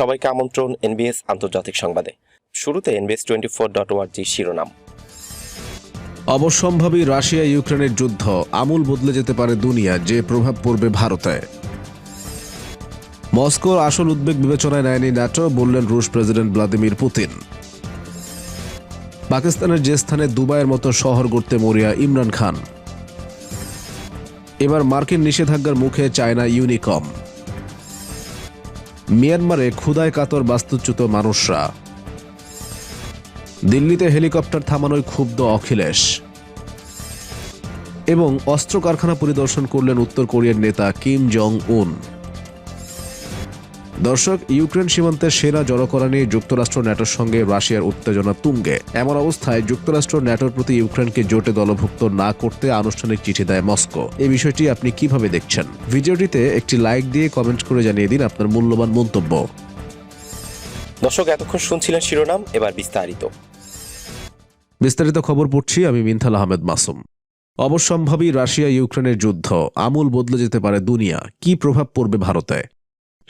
সবাইকে আমন্ত্রণ এনবিএস আন্তর্জাতিক সংবাদে। শুরুতে এনবিএস টোয়েন্টি ফোর ডট ওয়ার্জি শিরোনাম। অবশ্যম্ভাবী রাশিয়া ইউক্রেনের যুদ্ধ আমূল বদলে যেতে পারে দুনিয়া, যে প্রভাব পড়বে ভারতে। মস্কোর আসল উদ্বেগ বিবেচনায় নেয়নি ন্যাটো, বললেন রুশ প্রেসিডেন্ট ভ্লাদিমির পুতিন। পাকিস্তানের যে স্থানে দুবাইয়ের মতো শহর গড়তে মরিয়া ইমরান খান। এবার মার্কিন নিষেধাজ্ঞার মুখে চায়না ইউনিকম। মিয়ানমারে ক্ষুদায় কাতর বাস্তুচ্যুত মানুষরা। দিল্লিতে হেলিকপ্টার থামানোয় ক্ষুব্ধ অখিলেশ। এবং অস্ত্র কারখানা পরিদর্শন করলেন উত্তর কোরিয়ার নেতা কিম জং উন দর্শক ইউক্রেন সীমান্তে সেনা জড়ো করা নিয়ে যুক্তরাষ্ট্র ন্যাটোর সঙ্গে রাশিয়ার উত্তেজনা তুঙ্গে। এমন অবস্থায় যুক্তরাষ্ট্র ন্যাটোর প্রতি ইউক্রেনকে জোটে দলভুক্ত না করতে আনুষ্ঠানিক চিঠি দেয় মস্কো। এই বিষয়টি আপনি কীভাবে দেখছেন? ভিডিওটিতে একটি লাইক দিয়ে কমেন্ট করে জানিয়ে দিন আপনার মূল্যবান মন্তব্য। দর্শক এতক্ষণ শুনছিলেন শিরোনাম এবার বিস্তারিত। বিস্তারিত খবর পড়ছি আমি মিনথাল আহমেদ মাসুম। অবশ্যম্ভাবী রাশিয়া ইউক্রেনের যুদ্ধ আমূল বদলে যেতে পারে দুনিয়া কি প্রভাব পড়বে ভারতে?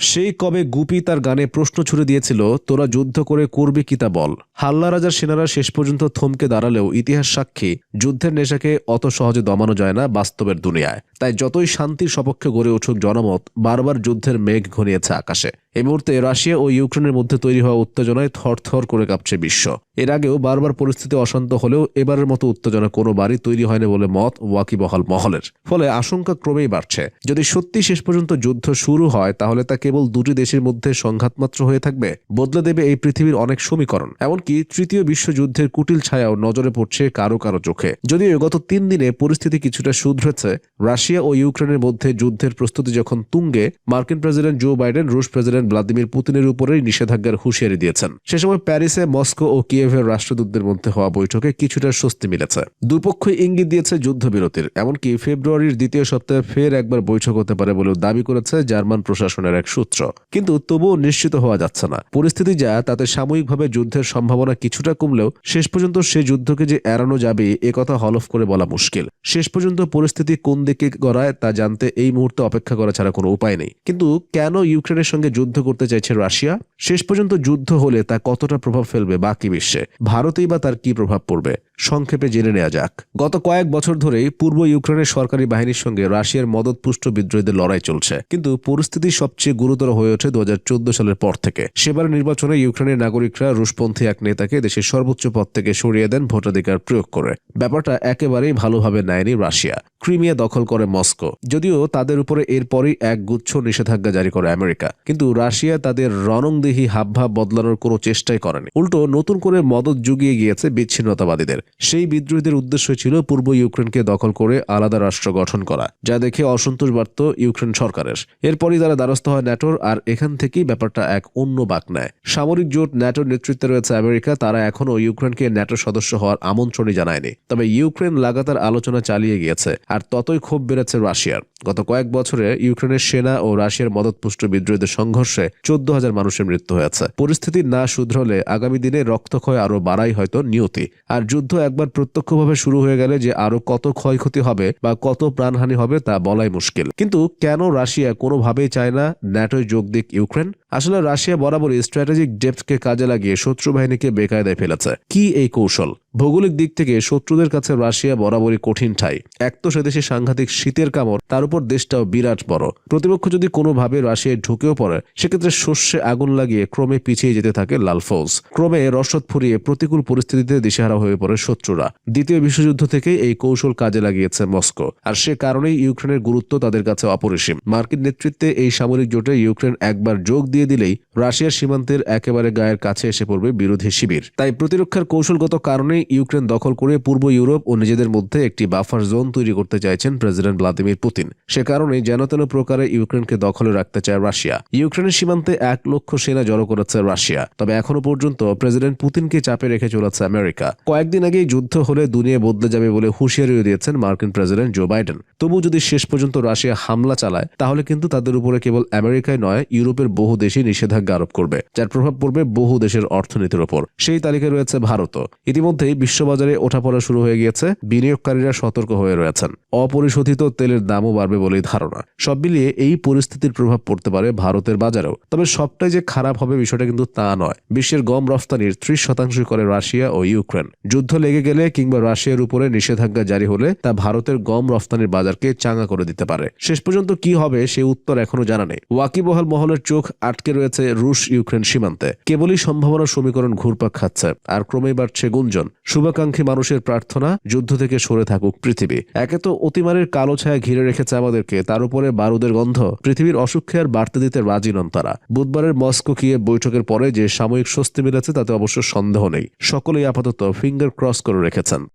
সেই কবে গুপি তার গানে প্রশ্ন ছুড়ে দিয়েছিল, তোরা যুদ্ধ করে করবি কি তা বল? হাল্লা রাজার সেনারা শেষ পর্যন্ত থমকে দাঁড়ালেও ইতিহাস সাক্ষী, যুদ্ধের নেশাকে অত সহজে দমানো যায় না বাস্তবের দুনিয়ায়। তাই যতই শান্তির সপক্ষে গড়ে উঠুক জনমত, বারবার যুদ্ধের মেঘ ঘনিয়েছে আকাশে। এই মুহূর্তে রাশিয়া ও ইউক্রেনের মধ্যে তৈরি হওয়া উত্তেজনায় থরথর করে কাঁপছে বিশ্ব। এর আগেও বারবার পরিস্থিতি অশান্ত হলেও এবারের মতো উত্তেজনা কোনোবারই তৈরি হয়নি বলে মত ওয়াকিবহাল মহলের। ফলে আশঙ্কা ক্রমেই বাড়ছে। যদি সত্যি শেষ পর্যন্ত যুদ্ধ শুরু হয়, তাহলে তা কেবল দুটি দেশের মধ্যে সংঘাত মাত্র হয়ে থাকবে, বদলে দেবে এই পৃথিবীর অনেক সমীকরণ। এমনকি তৃতীয় বিশ্বযুদ্ধের কুটিল ছায়াও নজরে পড়ছে কারও কারও চোখে। যদিও গত তিন দিনে পরিস্থিতি কিছুটা শুধরেছে, রাশিয়া ও ইউক্রেনের মধ্যে যুদ্ধের প্রস্তুতি যখন তুঙ্গে, মার্কিন প্রেসিডেন্ট জো বাইডেন, রুশ প্রেসিডেন্ট ভ্লাদিমির পুতিনের উপরেই নিষেধাজ্ঞার হুঁশিয়ারি দিয়েছেন। সে সময় প্যারিসে মস্কো ও কিয়েভের রাষ্ট্রদূতদের মধ্যে হওয়া বৈঠকে কিছুটা স্বস্তি মিলেছে। দুপক্ষই ইঙ্গিত দিয়েছে যুদ্ধবিরতির, এমনকি ফেব্রুয়ারির দ্বিতীয় সপ্তাহে ফের একবার বৈঠক হতে পারে বলেও দাবি করেছে জার্মান প্রশাসনের এক সূত্র। কিন্তু তবুও নিশ্চিত হওয়া যাচ্ছে না। পরিস্থিতি যা, তাতে সাময়িকভাবে যুদ্ধের সম্ভাবনা কিছুটা কমলেও শেষ পর্যন্ত সে যুদ্ধকে যে এড়ানো যাবে একথা হলফ করে বলা মুশকিল। শেষ পর্যন্ত পরিস্থিতি কোন দিকে গড়ায়, তা জানতে এই মুহূর্তে অপেক্ষা করা ছাড়া কোনো উপায় নেই। কিন্তু কেন ইউক্রেনের সঙ্গে যুদ্ধ করতে চাইছে রাশিয়া? শেষ পর্যন্ত যুদ্ধ হলে তা কতটা প্রভাব ফেলবে বাকি বিশ্বে? ভারতেই বা তার কি প্রভাব পড়বে? সংক্ষেপে জেনে নেওয়া যাক। গত কয়েক বছর ধরেই পূর্ব ইউক্রেনের সরকারি বাহিনীর সঙ্গে রাশিয়ার মদতপুষ্ট বিদ্রোহীদের লড়াই চলছে। কিন্তু পরিস্থিতি সবচেয়ে গুরুতর হয়ে ওঠে দু হাজার চোদ্দ সালের পর থেকে। সেবার নির্বাচনে ইউক্রেনের নাগরিকরা রুশপন্থী এক নেতাকে দেশের সর্বোচ্চ পদ থেকে সরিয়ে দেন ভোটাধিকার প্রয়োগ করে। ব্যাপারটা একেবারেই ভালোভাবে নেয়নি রাশিয়া। ক্রিমিয়া দখল করে মস্কো। যদিও তাদের উপরে এরপরই এক গুচ্ছ নিষেধাজ্ঞা জারি করে আমেরিকা। কিন্তু রাশিয়া তাদের রণংদেহী হাবভাব বদলানোর কোনো চেষ্টাই করেনি। উল্টো নতুন করে মদত জুগিয়ে গিয়েছে বিচ্ছিন্নতাবাদীদের। সেই বিদ্রোহীদের উদ্দেশ্য ছিল পূর্ব ইউক্রেনকে দখল করে আলাদা রাষ্ট্র গঠন করা, যা দেখে অসন্তোষ বাড়ত ইউক্রেন সরকারের। এরপরই তারা দ্বারস্থ হয় ন্যাটোর আর এখান থেকেই ব্যাপারটা এক অন্য বাক নেয়। সামরিক জোট ন্যাটোর নেতৃত্বে রয়েছে আমেরিকা, তারা এখনও ইউক্রেনকে ন্যাটোর সদস্য হওয়ার আমন্ত্রণই জানায়নি। তবে ইউক্রেন লাগাতার আলোচনা চালিয়ে গিয়েছে, আর ততই ক্ষোভ বেড়েছে রাশিয়ার। গত কয়েক বছরে ইউক্রেনের সেনা ও রাশিয়ার মদতপুষ্ট বিদ্রোহীদের সংঘর্ষে চোদ্দ হাজার মানুষের মৃত্যু হয়েছে। পরিস্থিতি না শুধরলে আগামী দিনে রক্তক্ষয় আরও বাড়াই হয়তো নিয়তি। আর যুদ্ধ একবার প্রত্যক্ষভাবে শুরু হয়ে গেলে যে আরও কত ক্ষয়ক্ষতি হবে বা কত প্রাণহানি হবে তা বলাই মুশকিল। কিন্তু কেন রাশিয়া কোনোভাবেই চায় না ন্যাটোয় যোগ দিক ইউক্রেন? আসলে রাশিয়া বরাবরই স্ট্র্যাটেজিক ডেপথকে কাজে লাগিয়ে শত্রু বাহিনীকে বেকায়দায় ফেলেছে। কি এই কৌশল? ভৌগোলিক দিক থেকে শত্রুদের কাছে রাশিয়া বরাবরই কঠিন ঠাই। এক তো সে দেশে সাংঘাতিক শীতের কামড়, তার উপর দেশটাও বিরাট বড়। প্রতিপক্ষ যদি কোনোভাবে রাশিয়ায় ঢুকেও পড়ে, সেক্ষেত্রে শস্যে আগুন লাগিয়ে ক্রমে পিছিয়ে যেতে থাকে লাল ফৌজ। ক্রমে রসদ ফুরিয়ে প্রতিকূল পরিস্থিতিতে দিশেহারা হয়ে পড়ে শত্রুরা। দ্বিতীয় বিশ্বযুদ্ধ থেকেই এই কৌশল কাজে লাগিয়েছে মস্কো। আর সে কারণেই ইউক্রেনের গুরুত্ব তাদের কাছে অপরিসীম। মার্কিন নেতৃত্বে এই সামরিক জোটে ইউক্রেন একবার যোগ দিয়ে দিলেই রাশিয়ার সীমান্তের একেবারে গায়ের কাছে এসে পড়বে বিরোধী শিবির। তাই প্রতিরক্ষার কৌশলগত কারণেই ইউক্রেন দখল করে পূর্ব ইউরোপ ও নিজেদের মধ্যে একটি বাফার জোন তৈরি করতে চাইছেন প্রেসিডেন্ট ভ্লাদিমির পুতিন। সে কারণে যেন তেন প্রকারে ইউক্রেনকে দখলে রাখতে চায় রাশিয়া। ইউক্রেনের সীমান্তে এক লক্ষ সেনা জড়ো করেছে রাশিয়া। তবে এখনও পর্যন্ত প্রেসিডেন্ট পুতিনকে চাপে রেখে চলেছে আমেরিকা। কয়েকদিন আগেই যুদ্ধ হলে দুনিয়া বদলে যাবে বলে হুঁশিয়ারিও দিয়েছেন মার্কিন প্রেসিডেন্ট জো বাইডেন। তবু যদি শেষ পর্যন্ত রাশিয়া হামলা চালায়, তাহলে কিন্তু তাদের উপরে কেবল আমেরিকায় নয়, ইউরোপের বহু দেশই নিষেধাজ্ঞা আরোপ করবে, যার প্রভাব পড়বে বহু দেশের অর্থনীতির ওপর। সেই তালিকায় রয়েছে ভারতও। ইতিমধ্যে কারণেই বিশ্ববাজারে ওঠাপড়া শুরু হয়ে গিয়েছে। বিনিয়োগকারীরা সতর্ক হয়ে রয়েছেন। অপরিশোধিত তেলের দামও বাড়বে বলেই ধারণা। সব মিলিয়ে এই পরিস্থিতির প্রভাব পড়তে পারে ভারতের বাজারেও। তবে সবটাই যে খারাপ হবে বিষয়টা কিন্তু তা নয়। বিশ্বের গম রফতানির ত্রিশ শতাংশ করে রাশিয়া ও ইউক্রেন। যুদ্ধ লেগে গেলে কিংবা রাশিয়ার উপরে নিষেধাজ্ঞা জারি হলে তা ভারতের গম রফতানির বাজারকে চাঙ্গা করে দিতে পারে। শেষ পর্যন্ত কি হবে সে উত্তর এখনও জানা নেই। ওয়াকিবহাল মহলের চোখ আটকে রয়েছে রুশ ইউক্রেন সীমান্তে। কেবলই সম্ভাবনার সমীকরণ ঘুরপাক খাচ্ছে। আর ক্রমেই বাড়ছে গুঞ্জন। শুভাকাঙ্ক্ষী মানুষের প্রার্থনা যুদ্ধ থেকে সরে থাকুক পৃথিবী। একে তো অতিমারের কালো ছায়া ঘিরে রেখেছে আমাদেরকে, তার উপরে বারুদের গন্ধ। পৃথিবীর অসুখে আর বাড়তে দিতে রাজি নন তারা। বুধবারের মস্কো কিয়ে বৈঠকের পরে যে সাময়িক স্বস্তি মিলেছে, তাতে অবশ্য সন্দেহ নেই। সকলেই আপাতত ফিঙ্গার ক্রস করে রেখেছেন।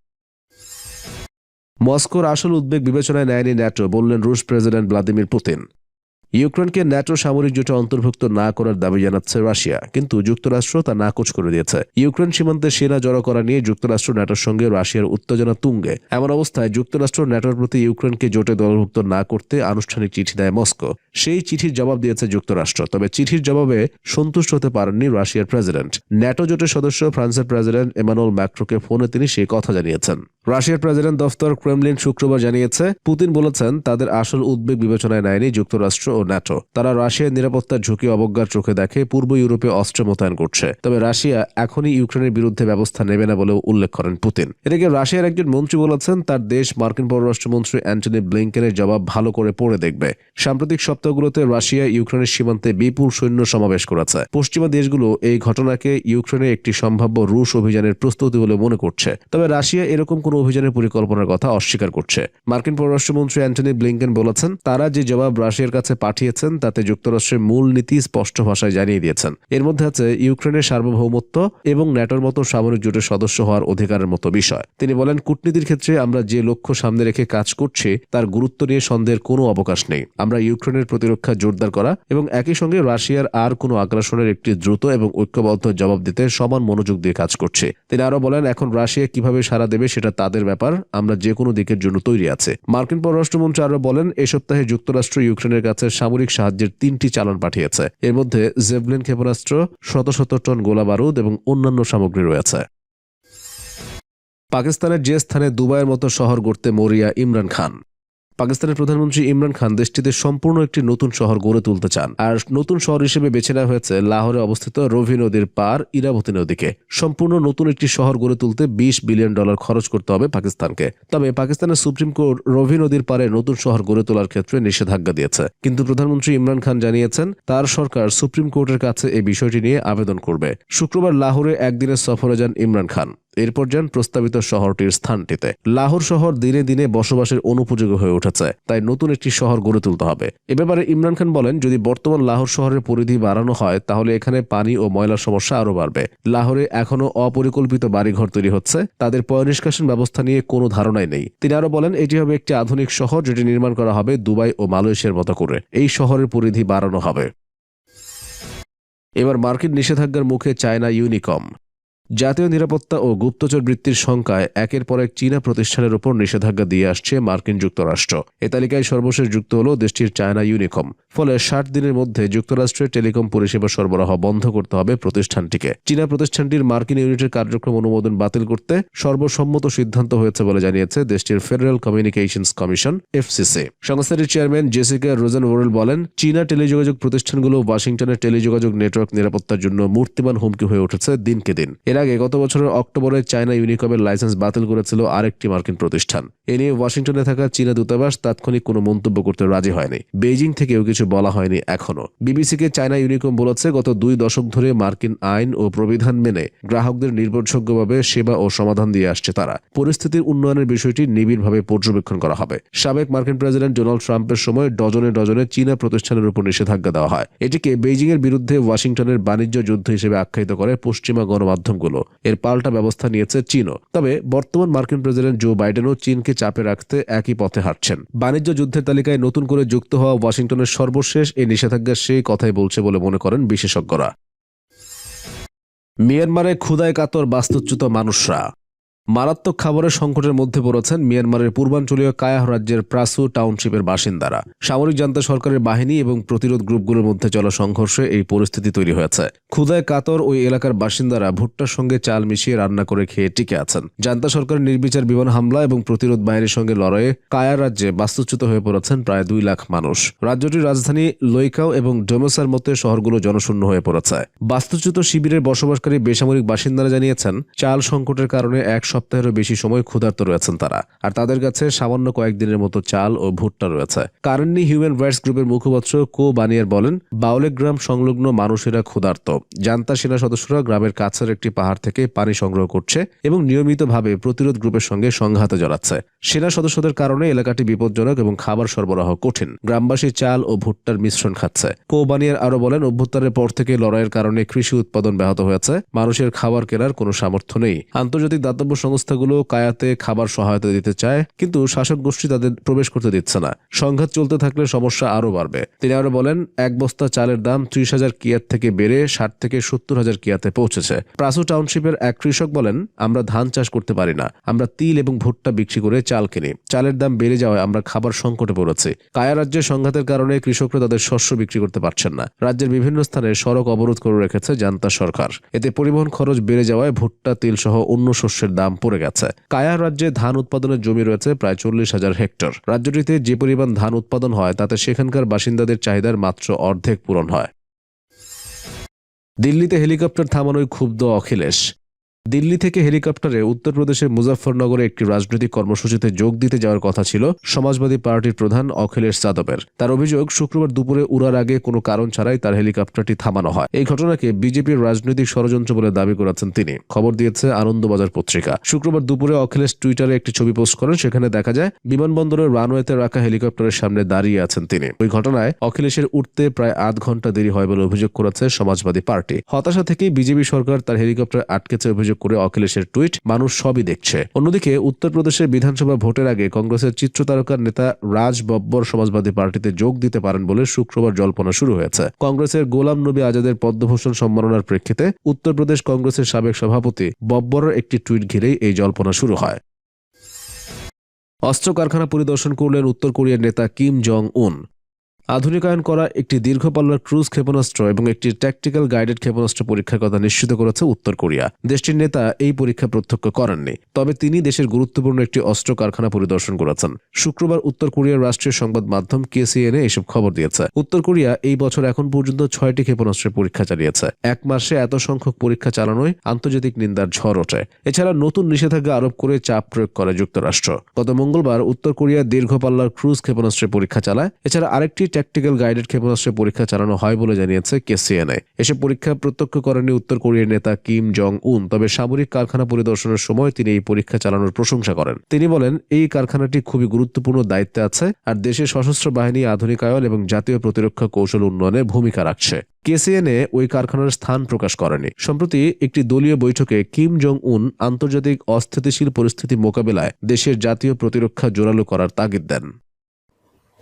মস্কোর আসল উদ্বেগ বিবেচনায় নেয়নি ন্যাটো, বললেন রুশ প্রেসিডেন্ট ভ্লাদিমির পুতিন। ইউক্রেনকে ন্যাটো সামরিক জোটে অন্তর্ভুক্ত না করার দাবি জানাচ্ছে রাশিয়া, কিন্তু যুক্তরাষ্ট্র তা নাকচ করে দিয়েছে। ইউক্রেন সীমান্তে সেনা জড়ো করা নিয়ে যুক্তরাষ্ট্র ন্যাটোর সঙ্গে রাশিয়ার উত্তেজনা তুঙ্গে। এমন অবস্থায় যুক্তরাষ্ট্র ন্যাটোর প্রতি ইউক্রেনকে জোটে দলভুক্ত না করতে আনুষ্ঠানিক চিঠি দেয় মস্কো। সেই চিঠির জবাব দিয়েছে যুক্তরাষ্ট্র, তবে চিঠির জবাবে সন্তুষ্ট হতে পারেননি রাশিয়ার প্রেসিডেন্ট। ন্যাটো জোটের সদস্য ফ্রান্সের প্রেসিডেন্ট এমানুয়েল ম্যাক্রোকে ফোনে তিনি সেই কথা জানিয়েছেন। রাশিয়ার প্রেসিডেন্ট দফতর ক্রেমলিন শুক্রবার জানিয়েছে, পুতিন বলেছেন তাদের আসল উদ্বেগ বিবেচনায় নেয়নি যুক্তরাষ্ট্র ও ন্যাটো তারা রাশিয়ার নিরাপত্তার ঝুঁকি অবজ্ঞার চোখে দেখে পূর্ব ইউরোপে অস্ত্র মোতায়েন করছে। তবে রাশিয়া এখনই ইউক্রেনের বিরুদ্ধে ব্যবস্থা নেবে না বলেও উল্লেখ করেন পুতিন। এদিকে রাশিয়ার একজন মন্ত্রী বলেছেন, তার দেশ মার্কিন পররাষ্ট্রমন্ত্রী অ্যান্টনি ব্লিংকেনের জবাব ভালো করে পড়ে দেখবে। সাম্প্রতিক সপ্তাহগুলোতে রাশিয়া ইউক্রেনের সীমান্তে বিপুল সৈন্য সমাবেশ করেছে। পশ্চিমা দেশগুলো এই ঘটনাকে ইউক্রেনের একটি সম্ভাব্য রুশ অভিযানের প্রস্তুতি বলে মনে করছে। তবে রাশিয়া এরকম কোনো অভিযানের পরিকল্পনার কথা অস্বীকার করছে। মার্কিন পররাষ্ট্রমন্ত্রী অ্যান্টনি ব্লিংকেন বলেছেন, তারা যে জবাব রাশিয়ার কাছে পাঠিয়েছেন, তাতে যুক্তরাষ্ট্রের মূল নীতি স্পষ্ট ভাষায় জানিয়ে দিয়েছেন। এর মধ্যে আছে ইউক্রেনের সার্বভৌমত্ব এবং ন্যাটোর মতো সামরিক জোটের সদস্য হওয়ার অধিকারের মতো বিষয়। তিনি বলেন, কূটনীতির ক্ষেত্রে আমরা যে লক্ষ্য সামনে রেখে কাজ করছি, তার গুরুত্ব নিয়ে সন্দেহের কোনো অবকাশ নেই। আমরা ইউক্রেনের প্রতিরক্ষা জোরদার করা এবং একই সঙ্গে রাশিয়ার আর কোনো আগ্রাসনের একটি দ্রুত এবং ঐক্যবদ্ধ জবাব দিতে সমান মনোযোগ দিয়ে কাজ করছে। তিনি আরও বলেন, এখন রাশিয়া কীভাবে সাড়া দেবে সেটা তাদের ব্যাপার। আমরা যে কোনো দিকের জন্য তৈরি আছে। মার্কিন পররাষ্ট্রমন্ত্রী আরও বলেন, এ সপ্তাহে যুক্তরাষ্ট্র ইউক্রেনের কাছে সামরিক সাহায্যের তিনটি চালান পাঠিয়েছে। এর মধ্যে জেভলিন ক্ষেপণাস্ত্র, শত শত টন গোলা বারুদ এবং অন্যান্য সামগ্রী রয়েছে। পাকিস্তানের যে স্থানে দুবাইয়ের মতো শহর গড়তে মরিয়া ইমরান খান। পাকিস্তানের প্রধানমন্ত্রী ইমরান খান দেশটিতে সম্পূর্ণ একটি নতুন শহর গড়ে তুলতে চান। আর নতুন শহর হিসেবে বেছে নেওয়া হয়েছে লাহোরে অবস্থিত রভি নদীর পার, ইরাবতী নদীকে। সম্পূর্ণ নতুন একটি শহর গড়ে তুলতে বিশ বিলিয়ন ডলার খরচ করতে হবে পাকিস্তানকে। তবে পাকিস্তানের সুপ্রিম কোর্ট রভি নদীর পারে নতুন শহর গড়ে তোলার ক্ষেত্রে নিষেধাজ্ঞা দিয়েছে। কিন্তু প্রধানমন্ত্রী ইমরান খান জানিয়েছেন, তার সরকার সুপ্রিম কোর্টের কাছে এই বিষয়টি নিয়ে আবেদন করবে। শুক্রবার লাহোরে একদিনের সফরে যান ইমরান খান। এরপর যান প্রস্তাবিত শহরটির স্থানটিতে। লাহোর শহর দিনে দিনে বসবাসের অনুপযোগী হয়ে উঠেছে, তাই নতুন একটি শহর গড়ে তুলতে হবে। এ ব্যাপারে ইমরান খান বলেন, যদি বর্তমান লাহোর শহরের পরিধি বাড়ানো হয়, তাহলে এখানে পানি ও ময়লার সমস্যা আরও বাড়বে। লাহোরে এখনও অপরিকল্পিত বাড়িঘর তৈরি হচ্ছে, তাদের পয়নিষ্কাশন ব্যবস্থা নিয়ে কোনো ধারণাই নেই। তিনি আরও বলেন, এটি হবে একটি আধুনিক শহর যেটি নির্মাণ করা হবে দুবাই ও মালয়েশিয়ার মতো করে। এই শহরের পরিধি বাড়ানো হবে। এবার মার্কিন নিষেধাজ্ঞার মুখে চায়না ইউনিকম জাতীয় নিরাপত্তা ও গুপ্তচর বৃত্তির সংখ্যায় একের পর এক চীনা প্রতিষ্ঠানের উপর নিষেধাজ্ঞা দিয়ে আসছে মার্কিন যুক্তরাষ্ট্র। এ তালিকায় সর্বশেষ যুক্ত হল দেশটির চায়না ইউনিকম ফলে ষাট দিনের মধ্যে যুক্তরাষ্ট্রের টেলিকম পরিষেবা সরবরাহ বন্ধ করতে হবে প্রতিষ্ঠানটিকে। চীনা প্রতিষ্ঠানটির মার্কিন ইউনিটের কার্যক্রম অনুমোদন বাতিল করতে সর্বসম্মত সিদ্ধান্ত হয়েছে বলে জানিয়েছে দেশটির ফেডারেল কমিউনিকেশনস কমিশন, এফসিসি। সংস্থাটির চেয়ারম্যান জেসিকা রোজেন ওরেল বলেন, চীনা টেলিযোগাযোগ প্রতিষ্ঠানগুলো ওয়াশিংটনের টেলিযোগাযোগ নেটওয়ার্ক নিরাপত্তার জন্য মূর্তিমান হুমকি হয়ে উঠেছে দিনকে দিন। এর আগে গত বছরের অক্টোবরে চায়না ইউনিকমের লাইসেন্স বাতিল করেছিল আরেকটি মার্কিন প্রতিষ্ঠান। এ নিয়ে ওয়াশিংটনে থাকা চীনা দূতাবাস তাৎক্ষণিক কোনো মন্তব্য করতে রাজি হয়নি। বেইজিং থেকেও কিছু বলা হয়নি এখনও। বিবিসিকে চায়না ইউনিকম বলেছে, গত দুই দশক ধরে মার্কিন আইন ও প্রবিধান মেনে গ্রাহকদের নির্ভরযোগ্যভাবে সেবা ও সমাধান দিয়ে আসছে তারা। পরিস্থিতির উন্নয়নের বিষয়টি নিবিড়ভাবে পর্যবেক্ষণ করা হবে। সাবেক মার্কিন প্রেসিডেন্ট ডোনাল্ড ট্রাম্পের সময় ডজনে ডজনে চীনা প্রতিষ্ঠানের উপর নিষেধাজ্ঞা দেওয়া হয়। এটিকে বেইজিং এর বিরুদ্ধে ওয়াশিংটনের বাণিজ্য যুদ্ধ হিসেবে আখ্যায়িত করে পশ্চিমা গণমাধ্যমগুলো এর পাল্টা ব্যবস্থা নিয়েছে চীনও। তবে বর্তমান মার্কিন প্রেসিডেন্ট জো বাইডেনও চীনকে চাপে রাখতে একই পথে হাঁটছেন। বাণিজ্য যুদ্ধের তালিকায় নতুন করে যুক্ত হওয়া ওয়াশিংটনের সর্বশেষ এই নিষেধাজ্ঞা সেই কথাই বলছে বলে মনে করেন বিশেষজ্ঞরা। মিয়ানমারে ক্ষুদায় কাতর বাস্তুচ্যুত মানুষরা। মারাত্মক খাবারের সংকটের মধ্যে পড়েছেন মিয়ানমারের পূর্বাঞ্চলীয় কায়াহ রাজ্যের প্রাসু টাউনশিপের বাসিন্দারা। সামরিক জান্তা সরকারের বাহিনী এবং প্রতিরোধ গ্রুপগুলোর মধ্যে চলা সংঘর্ষে এই পরিস্থিতি তৈরি হয়েছে। ক্ষুদায় কাতর ওই এলাকার বাসিন্দারা ভুট্টার সঙ্গে চাল মিশিয়ে রান্না করে খেয়ে টিকে আছেন। জান্তা সরকারের নির্বিচার বিমান হামলা এবং প্রতিরোধ বাহিনীর সঙ্গে লড়াইয়ে কায়া রাজ্যে বাস্তুচ্যুত হয়ে পড়েছেন প্রায় দুই লাখ মানুষ। রাজ্যটির রাজধানী লৈকাও এবং ডোমোসার মতো শহরগুলো জনশূন্য হয়ে পড়েছে। বাস্তুচ্যুত শিবিরের বসবাসকারী বেসামরিক বাসিন্দারা জানিয়েছেন, চাল সংকটের কারণে এক সপ্তাহেরও বেশি সময় ক্ষুধার্ত রয়েছেন তারা। আর তাদের কাছে সামান্য কয়েকদিনের মতো চাল ও ভুট্টা রয়েছে। কারেন্নি হিউম্যান রাইটস গ্রুপের মুখপাত্র কো বানিয়ার বলেন বাউলে গ্রাম সংলগ্ন মানুষেরা ক্ষুধার্ত। জান্তা সেনা সদস্যরা গ্রামের কাছের একটি পাহাড় থেকে পানি সংগ্রহ করছে এবং নিয়মিতভাবে প্রতিরোধ গ্রুপের সঙ্গে সংঘাতে জড়াচ্ছে। সেনা সদস্যদের কারণে এলাকাটি বিপজ্জনক এবং খাবার সরবরাহ কঠিন। গ্রামবাসী চাল ও ভুট্টার মিশ্রণ খাচ্ছে। কো বানিয়ার আরও বলেন, অভ্যুত্থানের পর থেকে লড়াইয়ের কারণে কৃষি উৎপাদন ব্যাহত হয়েছে। মানুষের খাবার কেনার কোনো সামর্থ্য নেই। আন্তর্জাতিক দাতব্য সংস্থাগুলো কায়াতে খাবার সহায়তা দিতে চায়, কিন্তু শাসক গোষ্ঠী তাদের প্রবেশ করতে দিচ্ছে না। সংঘাত চলতে থাকলে সমস্যা আরও বাড়বে। তিনি আরও বলেন, এক বস্তা চালের দাম ত্রিশ হাজার কিয়াত থেকে বেড়ে ষাট থেকে সত্তর হাজার কিয়াতে পৌঁছেছে। প্রাসু টাউনশিপের এক কৃষক বলেন, আমরা ধান চাষ করতে পারি না। আমরা তিল এবং ভুট্টা বিক্রি করে চাল কিনি। চালের দাম বেড়ে যাওয়ায় আমরা খাবার সংকটে পড়েছি। কায়া রাজ্যের সংঘাতের কারণে কৃষকরা তাদের শস্য বিক্রি করতে পারছেন না। রাজ্যের বিভিন্ন স্থানে সড়ক অবরোধ করে রেখেছে জান্তা সরকার। এতে পরিবহন খরচ বেড়ে যাওয়ায় ভুট্টা তিল সহ অন্য শস্যের দাম পড়ে গেছে। কায়া রাজ্যে ধান উৎপাদনের জমি রয়েছে প্রায় চল্লিশ হাজার হেক্টর। রাজ্যটিতে যে পরিমাণ ধান উৎপাদন হয়, তাতে সেখানকার বাসিন্দাদের চাহিদার মাত্র অর্ধেক পূরণ হয়। দিল্লিতে হেলিকপ্টার থামানোয় ক্ষুব্ধ অখিলেশ। দিল্লি থেকে হেলিকপ্টারে উত্তরপ্রদেশের মুজাফরনগরে একটি রাজনৈতিক কর্মসূচিতে যোগ দিতে যাওয়ার কথা ছিল সমাজবাদী পার্টির প্রধান অখিলেশ যাদবের। তার অভিযোগ, শুক্রবার দুপুরে উড়ার আগে কোনো কারণ ছাড়াই তার হেলিকপ্টারটি থামানো হয়। এই ঘটনাকে বিজেপির রাজনৈতিক ষড়যন্ত্র বলে দাবি করেছেন তিনি। খবর দিয়েছে আনন্দবাজার পত্রিকা। শুক্রবার দুপুরে অখিলেশ টুইটারে একটি ছবি পোস্ট করেন, সেখানে দেখা যায় বিমানবন্দরের রানওয়েতে রাখা হেলিকপ্টারের সামনে দাঁড়িয়ে আছেন তিনি। ওই ঘটনায় অখিলেশের উঠতে প্রায় আধ ঘণ্টা দেরি হয় বলে অভিযোগ করেছে সমাজবাদী পার্টি। হতাশা থেকেই বিজেপি সরকার তার হেলিকপ্টার আটকেছে অভিযোগ করে অখিলেশের টুইট মানুষ সবই দেখছে। অন্যদিকে উত্তরপ্রদেশের বিধানসভা ভোটের আগে কংগ্রেসের চিত্রতারকার নেতা রাজ বব্বর সমাজবাদী পার্টিতে যোগ দিতে পারেন বলে শুক্রবার জল্পনা শুরু হয়েছে। কংগ্রেসের গোলাম নবী আজাদের পদ্মভূষণ সম্মাননার প্রেক্ষিতে উত্তরপ্রদেশ কংগ্রেসের সাবেক সভাপতি বব্বরের একটি টুইট ঘিরেই এই জল্পনা শুরু হয়। অস্ত্র কারখানা পরিদর্শন করলেন উত্তর কোরিয়ার নেতা কিম জং উন আধুনিকায়ন করা একটি দীর্ঘপাল্লার ক্রুজ ক্ষেপণাস্ত্র এবং একটি ট্যাকটিক্যাল গাইডেড ক্ষেপণাস্ত্র পরীক্ষার কথা নিশ্চিত করেছে উত্তর কোরিয়া। দেশটির নেতা এই পরীক্ষা প্রত্যক্ষ করেননি, তবে তিনি দেশের গুরুত্বপূর্ণ একটি অস্ত্র কারখানা পরিদর্শন করেছেন। শুক্রবার উত্তর কোরিয়ার রাষ্ট্রীয় সংবাদ মাধ্যম কেসিএনএ এসব খবর দিয়েছে। উত্তর কোরিয়া এই বছর এখন পর্যন্ত ছয়টি ক্ষেপণাস্ত্রের পরীক্ষা চালিয়েছে। এক মাসে এত সংখ্যক পরীক্ষা চালানোয় আন্তর্জাতিক নিন্দার ঝড় ওঠে। এছাড়া নতুন নিষেধাজ্ঞা আরোপ করে চাপ প্রয়োগ করে যুক্তরাষ্ট্র। গত মঙ্গলবার উত্তর কোরিয়া দীর্ঘ পাল্লার ক্রুজ ক্ষেপণাস্ত্রের পরীক্ষা চালায়। এছাড়া আরেকটি ট্যাকটিক্যাল গাইডেড ক্ষেপণাস্ত্রের পরীক্ষা চালানো হয় বলে জানিয়েছে কেসিএনএ এসব পরীক্ষা প্রত্যক্ষ করেননি উত্তর কোরিয়ার নেতা কিম জং উন তবে সামরিক কারখানা পরিদর্শনের সময় তিনি এই পরীক্ষা চালানোর প্রশংসা করেন। তিনি বলেন, এই কারখানাটি খুবই গুরুত্বপূর্ণ দায়িত্বে আছে আর দেশের সশস্ত্র বাহিনী, আধুনিকায়ন এবং জাতীয় প্রতিরক্ষা কৌশল উন্নয়নে ভূমিকা রাখছে। কেসিএনএ ওই কারখানার স্থান প্রকাশ করেনি। সম্প্রতি একটি দলীয় বৈঠকে কিম জং উন আন্তর্জাতিক অস্থিতিশীল পরিস্থিতি মোকাবেলায় দেশের জাতীয় প্রতিরক্ষা জোরালো করার তাগিদ দেন।